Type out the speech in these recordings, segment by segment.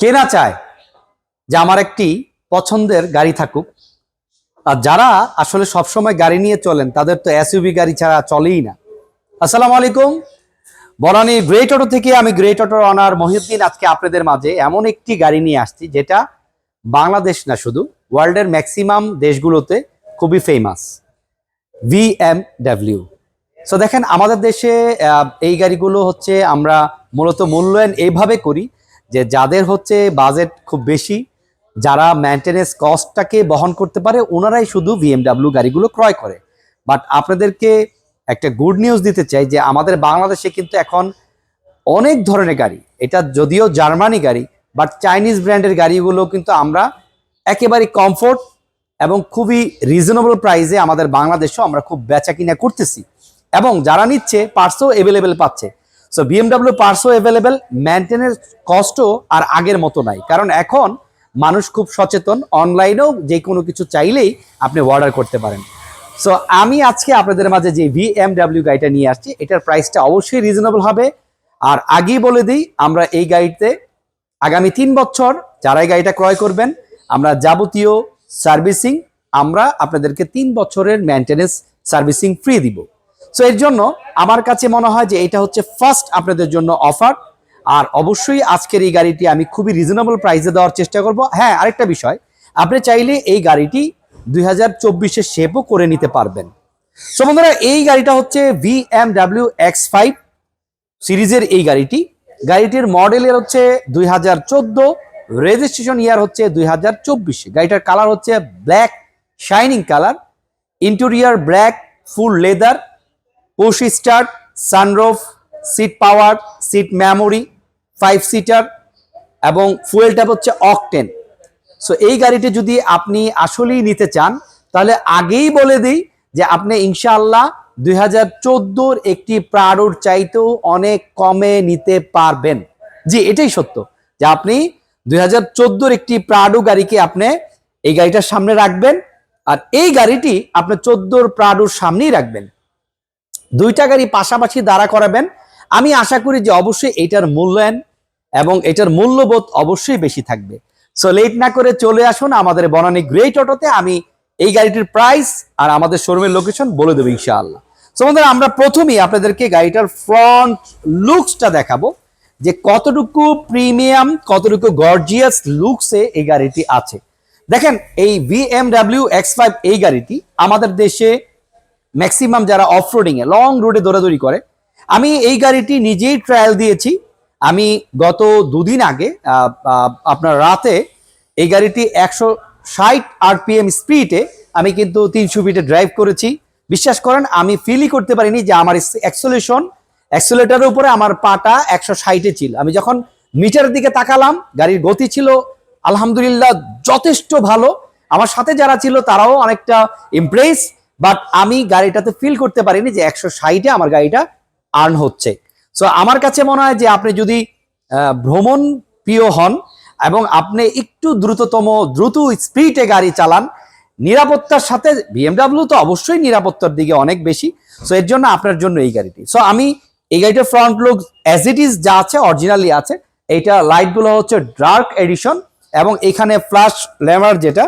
কে না চায় যে আমার একটি পছন্দের গাড়ি থাকুক। আর যারা আসলে সবসময় গাড়ি নিয়ে চলেন, তাদের তো এসইউভি গাড়ি ছাড়া চলেই না। আসসালামু আলাইকুম। বনানী গ্রেট অটো থেকে আমি গ্রেট অটোর অনার মহিউদ্দিন আজকে আপনাদের মাঝে এমন একটি গাড়ি নিয়ে আসছি, যেটা বাংলাদেশ না শুধু ওয়ার্ল্ডের ম্যাক্সিমাম দেশগুলোতে খুবই ফেমাস ভিএমডাব্লিউ সো দেখেন, আমাদের দেশে এই গাড়িগুলো হচ্ছে আমরা মূলত মূল্যায়ন এইভাবে করি যে যাদের হচ্ছে বাজেট খুব বেশি, যারা মেনটেনেন্স কস্টটাকে বহন করতে পারে, ওনারাই শুধু বিএমডাব্লিউ গাড়িগুলো ক্রয় করে। বাট আপনাদেরকে একটা গুড নিউজ দিতে চাই যে আমাদের বাংলাদেশে কিন্তু এখন অনেক ধরনের গাড়ি, এটা যদিও জার্মানি গাড়ি বাট চাইনিজ ব্র্যান্ডের গাড়িগুলো কিন্তু আমরা একেবারে কমফোর্ট এবং খুবই রিজনেবল প্রাইসে আমাদের বাংলাদেশেও আমরা খুব বেচা কিনা করতেছি। এবং যারা নিচ্ছে পার্টসও অ্যাভেলেবেল পাচ্ছে। সো বিএমডাব্লিউ পার্সও অ্যাভেলেবেল মেনটেনের কষ্টও আর আগের মতো নাই। কারণ এখন মানুষ খুব সচেতন অনলাইনেও যে কোনো কিছু চাইলেই আপনি অর্ডার করতে পারেন। সো আমি আজকে আপনাদের মাঝে যে ভিএমডাব্লিউ গাড়িটা নিয়ে আসছি, এটার প্রাইসটা অবশ্যই রিজনেবল হবে। আর আগেই বলে দিই, আমরা এই গাড়িতে আগামী তিন বছর যারা এই গাড়িটা ক্রয় করবেন, আমরা যাবতীয় সার্ভিসিং আমরা আপনাদেরকে তিন বছরের মেনটেনেন্স সার্ভিসিং ফ্রি দিব। সো এর জন্য আমার কাছে মনে হয় যে এটা হচ্ছে ফার্স্ট আপনাদের জন্য অফার আর অবশ্যই আজকের এই গাড়িটি আমি খুবই রিজনেবল প্রাইসে দেওয়ার চেষ্টা করব। হ্যাঁ আরেকটা বিষয়, আপনি চাইলে এই গাড়িটি দুই হাজার চব্বিশে শেপও করে নিতে পারবেন। সো বন্ধুরা, এই গাড়িটা হচ্ছে ভিএমডাব্লিউ এক্স ফাইভ সিরিজের এই গাড়িটি। গাড়িটির মডেলের হচ্ছে দুই হাজার চোদ্দ রেজিস্ট্রেশন ইয়ার হচ্ছে দুই হাজার চব্বিশে। গাড়িটার কালার হচ্ছে black shining colour interior black full leather push start sunroof seat power seat memory five seater এবং ফুয়েল ট্যাপ হচ্ছে অকটেন সো এই গাড়িটি যদি আপনি আসলেই নিতে চান, তাহলে আগেই বলে দিই যে আপনি ইনশাআল্লাহ দুই হাজার চোদ্দোর একটি প্রাড়োর চাইতেও অনেক কমে নিতে পারবেন। জি, এটাই সত্য যে আপনি দুই হাজার চোদ্দোর একটি প্রাডো গাড়িকে আপনি এই গাড়িটার সামনে রাখবেন আর এই গাড়িটি আপনি চোদ্দোর প্রাডোর সামনেই রাখবেন। দুইটা গাড়ি পাশাপাশি দাঁড়া করাবেন। আমি আশা করি যে অবশ্যই এটার মূল্যায়ন এবং এটার মূল্যবোধ অবশ্যই বেশি থাকবে। সো লেট না করে চলে আসুন আমাদের বনানী গ্রেট অটোতে আমি এই গাড়িটির প্রাইস আর আমাদের শোরুমের লোকেশন বলে দেবো ইনশাআল্লাহ। সো বন্ধুরা, আমরা প্রথমেই আপনাদেরকে গাড়িটার ফ্রন্ট লুকসটা দেখাবো। যে কতটুকু প্রিমিয়াম কতটুকু গর্জিয়াস লুকসে এই গাড়িটি আছে। দেখেন, এই বিএমডাব্লিউ এক্স ফাইভ এই গাড়িটি আমাদের দেশে ম্যাক্সিমাম যারা অফ রোডিংয়ে লং রোডে দৌড়াদৌড়ি করে, আমি এই গাড়িটি নিজেই ট্রায়াল দিয়েছি। আমি গত দুদিন আগে আপনার রাতে এই গাড়িটি একশো ষাট আরপিএম স্পিডে আমি কিন্তু তিনশো ফিটে ড্রাইভ করেছি। বিশ্বাস করেন, আমি ফিলই করতে পারিনি যে আমার অ্যাক্সোলেশন অ্যাক্সোলেটারের উপরে আমার পাটা একশো ষাটে ছিল। আমি যখন মিটারের দিকে তাকালাম, গাড়ির গতি ছিল আলহামদুলিল্লাহ যথেষ্ট ভালো। আমার সাথে যারা ছিল, তারাও অনেকটা ইমপ্রেস বাট আমি গাড়িটাতে ফিল করতে পারিনি যে একশো ষাটে আমার গাড়িটা আর্ন হচ্ছে। সো আমার কাছে মনে হয় যে আপনি যদি ভ্রমণ প্রিয় হন এবং আপনি একটু দ্রুততম, দ্রুত স্পিডে গাড়ি চালান, নিরাপত্তার সাথে বিএমডাব্লিউ তো অবশ্যই নিরাপত্তার দিকে অনেক বেশি। সো এর জন্য আপনার জন্য এই গাড়িটি। সো আমি এই গাড়িটার front look as it is যা আছে অরিজিনালি আছে, এইটা লাইটগুলো হচ্ছে ডার্ক এডিশন এবং এখানে ফ্ল্যাশ ল্যামার যেটা,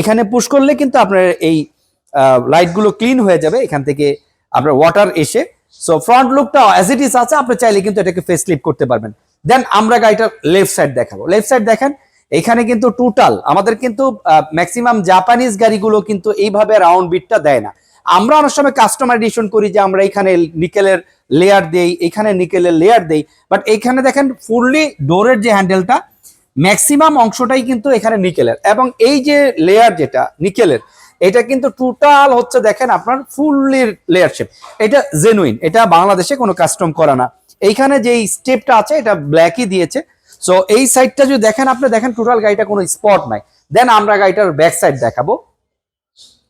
এখানে পুশ করলে কিন্তু আপনার এই লাইটগুলো ক্লিন হয়ে যাবে, এখান থেকে আপনার ওয়াটার এসে। সো ফ্রন্ট লুকটা অ্যাজ ইট ইজ আছে, আপনি চাইলে কিন্তু এটাকে ফেস লিপ করতে পারবেন। দেন আমরা গাড়িটার লেফট সাইড দেখাবো। লেফট সাইড দেখেন, এখানে কিন্তু টোটাল আমাদের কিন্তু ম্যাক্সিমাম জাপানিজ গাড়িগুলো কিন্তু এইভাবে রাউন্ড বিটটা দেয় না। আমরা অনেক সময় কাস্টমার এডিশন করি যে আমরা এখানে নিকেলের লেয়ার দেই, এখানে নিকেলের লেয়ার দেই। বাট এখানে দেখেন ফুললি ডোরের যে হ্যান্ডেলটা ম্যাক্সিমাম অংশটাই কিন্তু এখানে নিকেলের এবং এই যে লেয়ার যেটা নিকেলের এটা কিন্তু টোটাল হচ্ছে দেখেন আপনার ফুললি লেয়ার শেপ এটা জেনুইন এটা বাংলাদেশে কোনো কাস্টম করা না। এইখানে যে স্টেপটা আছে, এটা ব্ল্যাকই দিয়েছে। সো এই সাইডটা যদি দেখেন, আপনি দেখেন টোটাল গাড়িটা কোনো স্পট নাই। দেন আমরা গাড়িটার ব্যাক সাইড দেখাবো।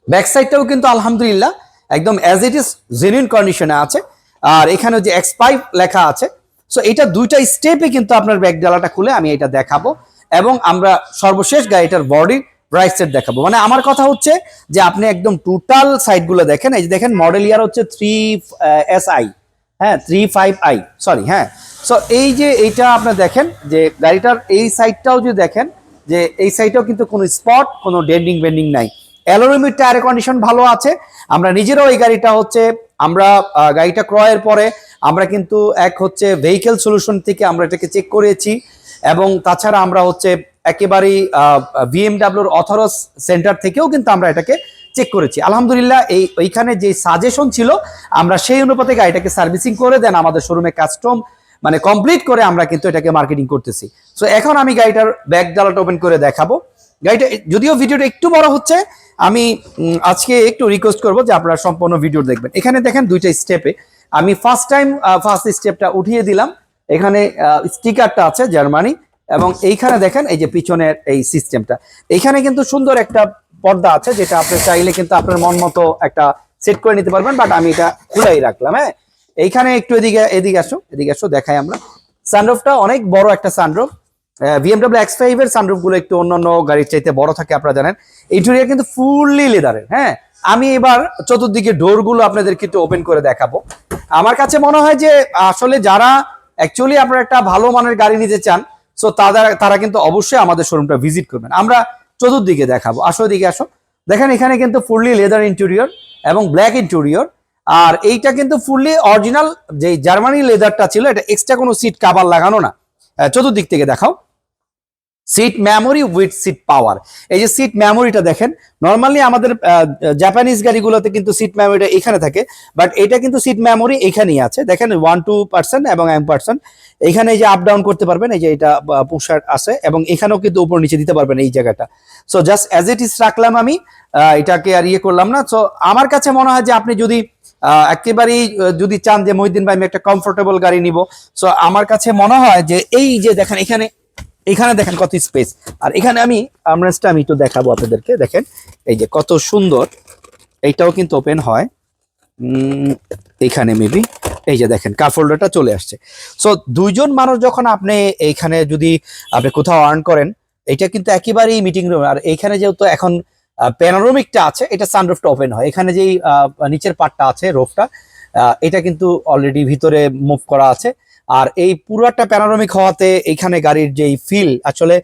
ব্যাক সাইডটাও কিন্তু আলহামদুলিল্লাহ একদম অ্যাজ ইট ইজ জেনুইন কন্ডিশনে আছে। আর এখানে যে এক্স ফাইভ লেখা আছে সো এটা দুইটা স্টেপে কিন্তু আপনার ব্যাক ডালাটা খুলে আমি এটা দেখাবো। এবং আমরা সর্বশেষ গাড়িটার বডি রাইট সাইড দেখাবো। মানে আমার কথা হচ্ছে যে আপনি একদম টোটাল সাইডগুলো দেখেন, এই যে দেখেন মডেল ইয়ার হচ্ছে থ্রি এস আই হ্যাঁ থ্রি ফাইভ আই সরি হ্যাঁ। সো এই যে এইটা আপনার দেখেন, যে গাড়িটার এই সাইডটাও যদি দেখেন, যে এই সাইডটাও কিন্তু কোনো স্পট কোনো ডেন্ডিং বেন্ডিং নাই। অ্যালোরুমির টায়ার কন্ডিশন ভালো আছে। আমরা নিজেরাও এই গাড়িটা হচ্ছে, আমরা গাড়িটা ক্রয়ের পরে আমরা কিন্তু এক হচ্ছে ভেহিকেল সলিউশন থেকে আমরা এটাকে চেক করেছি। এবং তাছাড়া আমরা হচ্ছে একেবারেই বিএমডাব্লিউর অথরস সেন্টার থেকেও কিন্তু আমরা এটাকে চেক করেছি। আলহামদুলিল্লাহ, এই, ওইখানে যে সাজেশন ছিল, আমরা সেই অনুপাতে গাড়িটাকে সার্ভিসিং করে দেন, আমাদের শোরুমে কাস্টম মানে কমপ্লিট করে আমরা কিন্তু এটাকে মার্কেটিং করতেছি। সো এখন আমি গাড়িটার ব্যাক ডালাটা ওপেন করে দেখাবো। গাড়িটা, যদিও ভিডিওটা একটু বড় হচ্ছে, আমি আজকে একটু রিকোয়েস্ট করব যে আপনারা সম্পূর্ণ ভিডিও দেখবেন। এখানে দেখেন দুইটা স্টেপে আমি ফার্স্ট টাইম ফার্স্ট স্টেপটা উঠিয়ে দিলাম। এখানে স্টিকারটা আছে জার্মানি এবং এইখানে দেখেন এই যে পিছনের এই সিস্টেমটা এইখানে কিন্তু সুন্দর একটা পর্দা আছে, যেটা আপনি চাইলে কিন্তু আপনার মন মতো একটা সেট করে নিতে পারবেন বাট আমি এটা খুলাই রাখলাম হ্যাঁ? এইখানে একটু এদিকে এদিকে আসো এদিকে আসো, দেখাই আমরা। সানরুফটা অনেক বড় একটা সানরুফ বিএমডাব্লিউ এক্স ফাইভ এর সানরুফগুলো একটু অন্যান্য গাড়ির চাইতে বড় থাকে, আপনারা জানেন। ইন্টেরিয়ার কিন্তু ফুললি লেদারের হ্যাঁ? আমি এবার চতুর্দিকে ডোরগুলো আপনাদেরকে একটু ওপেন করে দেখাবো। আমার কাছে মনে হয় যে আসলে যারা অ্যাকচুয়ালি আপনারা একটা ভালো মানের গাড়ি নিতে চান সো তারা তারা কিন্তু অবশ্যই আমাদের শোরুমটা ভিজিট করবেন। আমরা চতুর্দিকে দেখাবো। আসো দিকে আসো। দেখেন এখানে কিন্তু ফুললি লেদার ইন্টেরিয়র এবং ব্ল্যাক ইন্টেরিয়র আর এইটা কিন্তু ফুললি অরিজিনাল যে জার্মানি লেদারটা ছিল, এটা এক্সট্রা কোনো সিট কাভার লাগানো না। চতুর্দিক থেকে দেখাও। Seat memory with seat power এই যে সিট মেমোরিটা দেখেন নর্মালি আমাদের জাপানিজ গাড়িগুলোতে কিন্তু সিট মেমোরিটা এখানে থাকে বাট এটা কিন্তু সিট মেমোরি এখানেই আছে। দেখেন ওয়ান টু পার্সেন্ট এবং এম পার্সেন্ট এখানে এই যে আপ ডাউন করতে পারবেন, এই যে এটা পুষার আছে, এবং এখানেও কিন্তু উপর নিচে দিতে পারবেন এই জায়গাটা। So just as it is রাখলাম আমি এটাকে আর ইয়ে করলাম না। সো আমার কাছে মনে হয় যে আপনি যদি একেবারেই যদি চান যে মহিদিন ভাই, আমি একটা কমফোর্টেবল গাড়ি নিব। সো আমার কাছে মনে হয় যে এই যে দেখেন, এখানে এখানে দেখেন কত স্পেস আর এখানে আমি আমরেস্টটা আমি একটু দেখাবো আপনাদেরকে, দেখেন, এই যে কত সুন্দর, এইটাও কিন্তু ওপেন হয়। এইখানে মেবি এই যে দেখেন কার ফোল্ডারটা চলে আসছে। সো দুইজন মানুষ যখন আপনি এইখানে যদি আপনি কোথাও আর্ন করেন, এটা কিন্তু একেবারেই মিটিং রুম আর এইখানে যেহেতু এখন প্যানোরমিকটা আছে, এটা সানরুফটা ওপেন হয়। এখানে যেই নিচের পার্টটা আছে রোফটা এটা কিন্তু অলরেডি ভিতরে মুভ করা আছে। আর এই পুরাটা প্যানোরামিক হওয়াতে এখানে গাড়ির যেই ফিল আসলে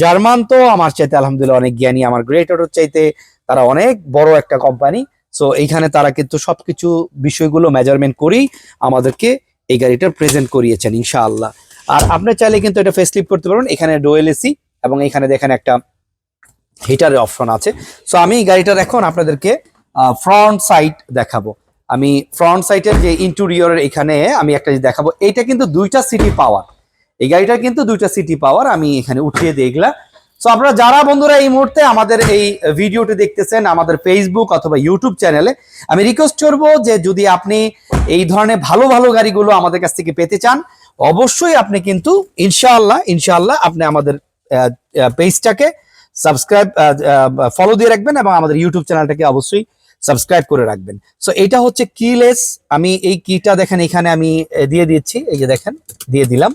জার্মান তো আমার চাইতে আলহামদুলিল্লাহ অনেক জ্ঞানী, আমার গ্রেট অটোর চাইতে তারা অনেক বড় একটা কোম্পানি সো এইখানে তারা কিন্তু সবকিছু বিষয়গুলো মেজারমেন্ট করেই আমাদেরকে এই গাড়িটার প্রেজেন্ট করিয়েছেন, ইনশাআল্লাহ। আর আপনি চাইলে কিন্তু এটা ফেসলিপ করতে পারবেন, এখানে ডোয়েল এসি এবং এখানে দেখেন একটা হিটারের অপশন আছে। সো আমি এই গাড়িটার এখন আপনাদেরকে ফ্রন্ট সাইড দেখাবো। আমি ফ্রন্ট সাইডের যে ইন্টেরিয়রের এখানে আমি একটা দেখাবো। এইটা কিন্তু দুইটা সিটি পাওয়ার এই গাড়িটা কিন্তু দুইটা সিটি পাওয়ার আমি এখানে উঠিয়ে এগুলা। সো আপনারা যারা বন্ধুরা এই মুহূর্তে আমাদের এই ভিডিওটি দেখতেছেন, আমাদের ফেসবুক অথবা ইউটিউব চ্যানেলে আমি রিকোয়েস্ট করব যে যদি আপনি এই ধরনের ভালো ভালো গাড়িগুলো আমাদের কাছ থেকে পেতে চান, অবশ্যই আপনি কিন্তু ইনশাআল্লাহ ইনশাআল্লাহ আপনি আমাদের পেজটাকে সাবস্ক্রাইব ফলো দিয়ে রাখবেন এবং আমাদের ইউটিউব চ্যানেলটাকে অবশ্যই সাবস্ক্রাইব করে রাখবেন। সো এটা হচ্ছে কিলেস আমি এই কিটা দেখেন, এখানে আমি দিয়ে দিচ্ছি। এই যে দেখেন, দিয়ে দিলাম।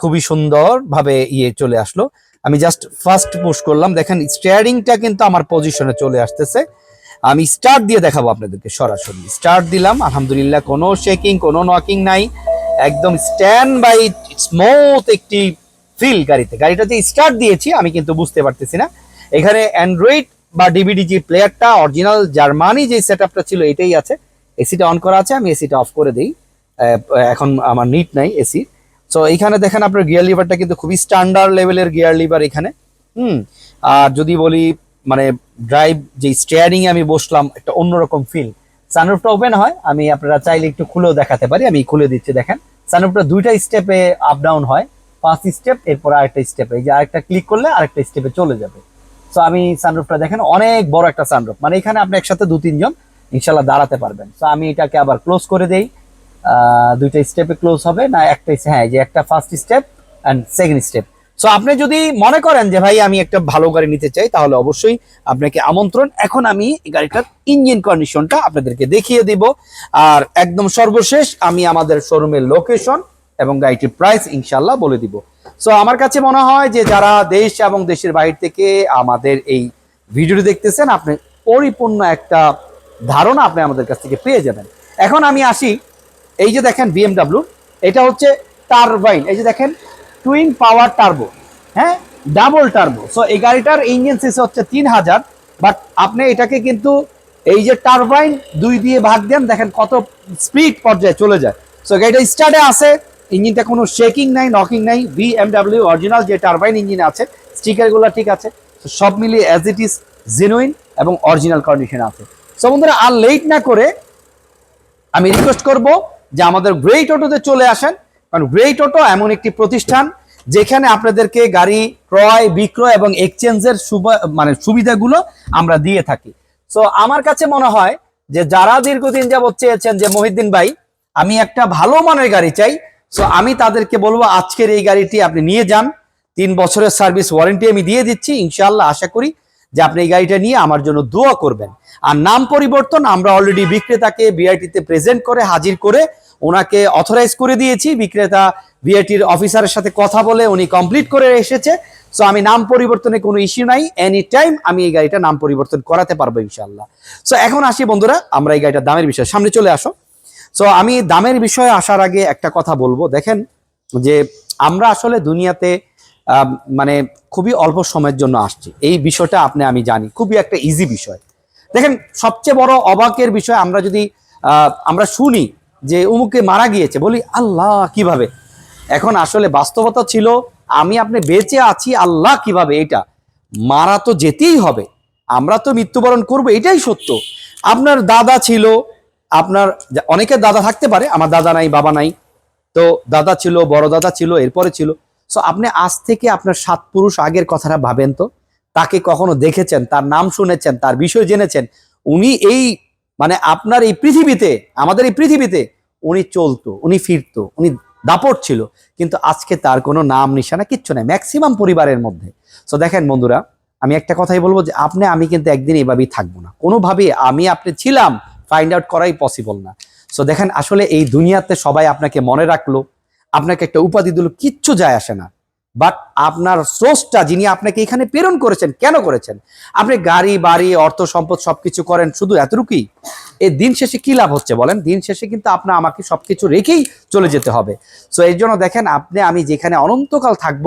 খুবই সুন্দর ভাবে ইয়ে চলে আসলো। আমি জাস্ট ফার্স্ট পুশ করলাম। দেখেন স্টিয়ারিংটা কিন্তু আমার পজিশনে চলে আসতেছে। আমি স্টার্ট দিয়ে দেখাবো আপনাদেরকে সরাসরি। স্টার্ট দিলাম। আলহামদুলিল্লাহ, কোনো শেকিং কোনো নকিং নাই। একদম স্ট্যান্ড বাই স্মুথ একটি ফিল গাড়িতে। গাড়িটা যে স্টার্ট দিয়েছি, আমি কিন্তু বুঝতে পারতেছি না। এখানে অ্যান্ড্রয়েড বা ডিভিডি যে প্লেয়ারটা অরিজিনাল জার্মানি যে সেট ছিল, এটাই আছে। এসিটা অন করা আছে, আমি এসিটা অফ করে দিই। এখন আমার নিট নাই এসি সো এখানে দেখেন আপনার গিয়ার লিভারটা কিন্তু খুবই স্ট্যান্ডার্ড লেভেলের গিয়ার লিভার এখানে। হুম? আর যদি বলি মানে ড্রাইভ যে স্টিয়ারিং এ আমি বসলাম, একটা অন্যরকম ফিল সানরুফটা ওপেন হয়, আমি আপনারা চাইলে একটু খুলেও দেখাতে পারি, আমি খুলে দিচ্ছি, দেখেন। সানরুফটা দুইটা স্টেপে আপ ডাউন হয়, পাঁচ স্টেপ এরপর আরেকটা স্টেপে এই যে আরেকটা ক্লিক করলে আরেকটা স্টেপে চলে যাবে। সো আমি সানরুফটা দেখেন, অনেক বড় একটা সানরুফ মানে এখানে আপনি একসাথে দু তিনজন ইনশাল্লাহ দাঁড়াতে পারবেন। সো আমি এটাকে আবার ক্লোজ করে দেই। দুইটা স্টেপে ক্লোজ হবে। না, একটা হ্যাঁ যে একটা first step and second step so আপনি যদি মনে করেন যে, ভাই, আমি একটা ভালো গাড়ি নিতে চাই, তাহলে অবশ্যই আপনাকে আমন্ত্রণ। এখন আমি গাড়িটার ইঞ্জিন কন্ডিশনটা আপনাদেরকে দেখিয়ে দিব। আর একদম সর্বশেষ, আমি আমাদের শোরুমের লোকেশন এবং গাড়িটির প্রাইস ইনশাল্লাহ বলে দিব। সো আমার কাছে মনে হয় যে যারা দেশ এবং দেশের বাইরে থেকে আমাদের এই ভিডিওটি দেখতেছেন, আপনি পরিপূর্ণ একটা ধারণা আপনি আমাদের কাছ থেকে পেয়ে যাবেন। এখন আমি আসি, এই যে দেখেন বিএমডাব্লিউ এটা হচ্ছে টারবাইন এই যে দেখেন টুইন পাওয়ার টার্বো হ্যাঁ? ডাবল টার্বো সো এই গাড়িটার ইঞ্জিন সিসি হচ্ছে তিন হাজার বাট আপনি এটাকে কিন্তু এই যে টারবাইন দুই দিয়ে ভাগ দেন, দেখেন কত স্পিড পর্যায়ে চলে যায়। সো গাড়িটা স্টার্টে আছে ইঞ্জিনটা কোনো শেকিং নাই নকিং নাই। বিএমডাব্লিউ অরিজিনাল যে টারবাইন ইঞ্জিন আছে স্টিকারগুলো ঠিক আছে। সব মিলিয়ে অ্যাজ ইট ইজ জেনুইন এবং অরিজিনাল কন্ডিশন আছে। সো বন্ধুরা, আর লেট না করে আমি রিকোয়েস্ট করব যে আমাদের গ্রেট অটোতে চলে আসেন। কারণ গ্রেট অটো এমন একটি প্রতিষ্ঠান যেখানে আপনাদেরকে গাড়ি ক্রয়, বিক্রয় এবং এক্সচেঞ্জের মানে সুবিধাগুলো আমরা দিয়ে থাকি। সো আমার কাছে মনে হয় যে যারা দীর্ঘদিন যাবত চেয়েছেন যে, মহিদ্দিন ভাই, আমি একটা ভালো মানের গাড়ি চাই সো আমি তাদেরকে বলব, আজকের এই গাড়িটি আপনি নিয়ে যান। তিন বছরের সার্ভিস ওয়ারেন্টি আমি দিয়ে দিচ্ছি, ইনশাআল্লাহ আশা করি যে আপনি এই গাড়িটা নিয়ে আমার জন্য দোয়া করবেন। আর নাম পরিবর্তন, আমরা অলরেডি বিক্রেতাকে বিআইটিতে প্রেজেন্ট করে, হাজির করে ওনাকে অথরাইজ করে দিয়েছি। বিক্রেতা বিআইটির অফিসারের সাথে কথা বলে উনি কমপ্লিট করে এসেছে। সো আমি নাম পরিবর্তনে কোনো ইস্যু নাই এনি টাইম আমি এই গাড়িটা নাম পরিবর্তন করাতে পারব, ইনশাআল্লাহ। সো এখন আসি বন্ধুরা, আমরা এই গাড়িটার দামের বিষয়। সামনে চলে আসো। সো আমি দামের বিষয়ে আসার আগে একটা কথা বলব। দেখেন যে আমরা আসলে দুনিয়াতে মানে খুবই অল্প সময়ের জন্য আসছি। এই বিষয়টা আপনি, আমি জানি। খুবই একটা ইজি বিষয়। দেখেন, সবচেয়ে বড় অবাকের বিষয় আমরা যদি আমরা শুনি যে উমুকে মারা গিয়েছে, বলি, আল্লাহ, কীভাবে? এখন আসলে বাস্তবতা ছিল, আমি আপনি বেঁচে আছি, আল্লাহ কীভাবে এটা? মারা তো যেতেই হবে। আমরা তো মৃত্যুবরণ করব, এটাই সত্য। আপনার দাদা ছিল আপনার অনেকের দাদা থাকতে পারে, আমার দাদা নাই, বাবা নাই। তো দাদা ছিল, বড় দাদা ছিল, এরপরে ছিল। সো আপনি আজ থেকে আপনার সাত পুরুষ আগের কথাটা ভাবেন তো? তাকে কখনো দেখেছেন, তার নাম শুনেছেন, তার বিষয় জেনেছেন? উনি এই মানে আপনার এই পৃথিবীতে, আমাদের এই পৃথিবীতে, উনি চলতো, উনি ফিরতো, উনি দাপট ছিল। কিন্তু আজকে তার কোনো নাম, নিশানা কিচ্ছু নাই, ম্যাক্সিমাম পরিবারের মধ্যে। সো দেখেন বন্ধুরা, আমি একটা কথাই বলব যে, আপনি, আমি কিন্তু একদিন এভাবেই থাকব না। কোনোভাবে আমি, আপনি ছিলাম ফাইন্ড আউট করাই পসিবল না। সো দেখেন, আসলে এই দুনিয়াতে সবাই আপনাকে মনে রাখল, আপনাকে একটা উপাধি দিল, কিচ্ছু যায় আসে না। বাট আপনার সোর্সটা যিনি আপনাকে এখানে প্রেরণ করেছেন, কেন করেছেন? আপনি গাড়ি, বাড়ি, অর্থ, সম্পদ সবকিছু করেন শুধু এতটুকুই? এই দিন শেষে কি লাভ হচ্ছে বলেন? দিন শেষে কিন্তু আপনার আমাকে সবকিছু রেখেই চলে যেতে হবে। সো এই জন্য দেখেন, আপনি, আমি যেখানে অনন্তকাল থাকব,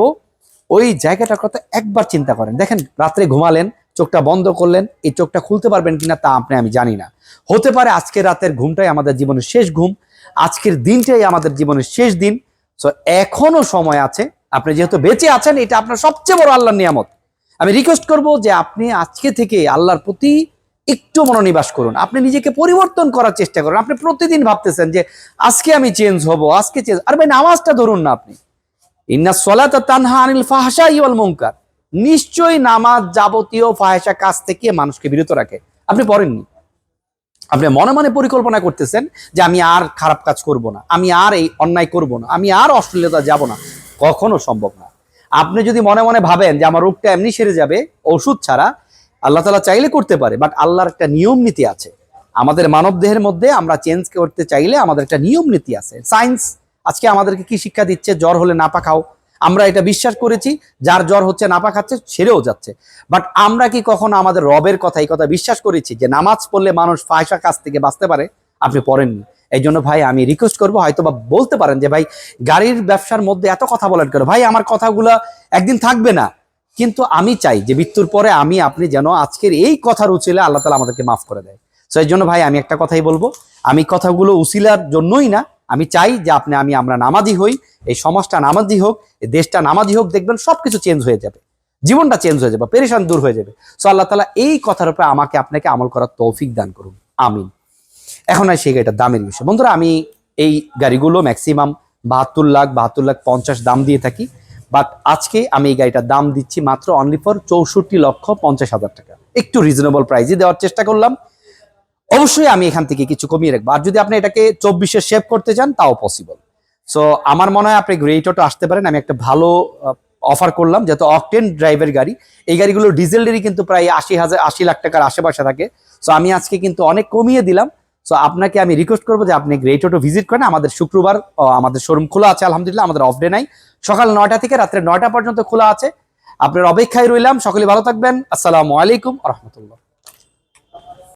ওই জায়গাটার কথা একবার চিন্তা করেন। দেখেন, রাত্রে ঘুমালেন চোখটা বন্ধ করলেন, এই চোখটা খুলতে পারবেন কিনা তা আপনি, আমি জানি না। হতে পারে আজকের রাতের ঘুমটাই আমাদের জীবনের শেষ ঘুম, আজকের দিনটাই আমাদের জীবনের শেষ দিন। সো এখনও সময় আছে, আপনি যেহেতু বেঁচে আছেন, এটা আপনার সবচেয়ে বড় আল্লাহর নিয়ামত। আমি রিকোয়েস্ট করব যে আপনি আজকে থেকে আল্লাহর প্রতি একটু মনোনিবাস করুন। আপনি নিজেকে পরিবর্তন করার চেষ্টা করুন। আপনি প্রতিদিন ভাবতেছেন যে, আজকে আমি চেঞ্জ হব, আজকে চেঞ্জ আর ভাই, নামাজটা ধরুন না আপনি। ইন্না সলাতা তানহা আনিল ফাহশা ইওয়াল মুনকার। নিশ্চয়ই নামাজ যাবতীয় ফাহেসা কাজ থেকে মানুষকে বিরত রাখে। আপনি পড়েননি। আপনি মনে মনে পরিকল্পনা করতেছেন যে আমি আর খারাপ কাজ করব না, আমি আর এই অন্যায় করব না, আমি আর অশ্লীলতা যাব না। কখনো সম্ভব না। আপনি যদি মনে মনে ভাবেন যে আমার রোগটা এমনি সেরে যাবে, ওষুধ ছাড়া আল্লাহ তালা চাইলে করতে পারে বাট আল্লাহর একটা নিয়ম নীতি আছে। আমাদের মানব দেহের মধ্যে আমরা চেঞ্জ করতে চাইলে আমাদের একটা নিয়ম নীতি আছে। সায়েন্স আজকে আমাদেরকে কি শিক্ষা দিচ্ছে? জ্বর হলে নাপা খাও আমরা এটা বিশ্বাস করেছি, যার জ্বর হচ্ছে, নাপা খাচ্ছে ছেড়েও যাচ্ছে। বাট আমরা কি কখনো আমাদের রবের কথা, এই কথা বিশ্বাস করেছি যে নামাজ পড়লে মানুষ ফায়সা কাজ থেকে বাঁচতে পারে? আপনি পড়েননি। এই জন্য ভাই, আমি রিকোয়েস্ট করব হয়তো বা বলতে পারেন যে, ভাই, গাড়ির ব্যবসার মধ্যে এত কথা বলেন কেন? ভাই, আমার কথাগুলো একদিন থাকবে না। কিন্তু আমি চাই যে মৃত্যুর পরে আমি, আপনি যেন আজকের এই কথার উচিলে আল্লাহ তালা আমাদেরকে মাফ করে দেয়। তো এই জন্য ভাই, আমি একটা কথাই বলব। আমি কথাগুলো উসিলার জন্যই না আমি চাই যে আপনি, আমি, আমরা নামাজি হই, এই সমাজটা নামাজি হোক, এই দেশটা নামাজি হোক, দেখবেন সবকিছু চেঞ্জ হয়ে যাবে। জীবনটা চেঞ্জ হয়ে যাবে পেরেশান দূর হয়ে যাবে। সো আল্লাহ তালা এই কথার উপরে আমাকে, আপনাকে আমল করার তৌফিক দান করুন। আমিন। এখন আর সেই গাড়িটার দামের বিষয়। বন্ধুরা, আমি এই গাড়িগুলো ম্যাক্সিমাম বাহাত্তর লাখ বাহাত্তর লাখ পঞ্চাশ দাম দিয়ে থাকি। বাট আজকে আমি এই গাড়িটার দাম দিচ্ছি মাত্র অনলি ফর চৌষট্টি লক্ষ পঞ্চাশ হাজার টাকা। একটু রিজনেবল প্রাইসে দেওয়ার চেষ্টা করলাম। অবশ্যই আমি এখান থেকে কিছু কমিয়ে রাখব। আর যদি আপনি এটাকে চব্বিশে শেভ করতে চান, তাও পসিবল সো আমার মনে হয় আপনি গ্রেট অটো আসতে পারেন। আমি একটা ভালো অফার করলাম যেহেতু অকটেন ড্রাইভের গাড়ি। এই গাড়িগুলো ডিজেলেরই কিন্তু প্রায় আশি হাজার, আশি লাখ টাকার আশেপাশে থাকে। সো আমি আজকে কিন্তু অনেক কমিয়ে দিলাম। সো আপনাকে আমি রিকোয়েস্ট করব যে আপনি গ্রেট অটো ভিজিট করেন। আমাদের শুক্রবার আমাদের শোরুম খোলা আছে, আলহামদুলিল্লাহ, আমাদের অফ ডে নাই। সকাল নয়টা থেকে রাত্রে নয়টা পর্যন্ত খোলা আছে। আপনার অপেক্ষায় রইলাম। সকলে ভালো থাকবেন। আসসালামু আলাইকুম রহমতুল্লাহ।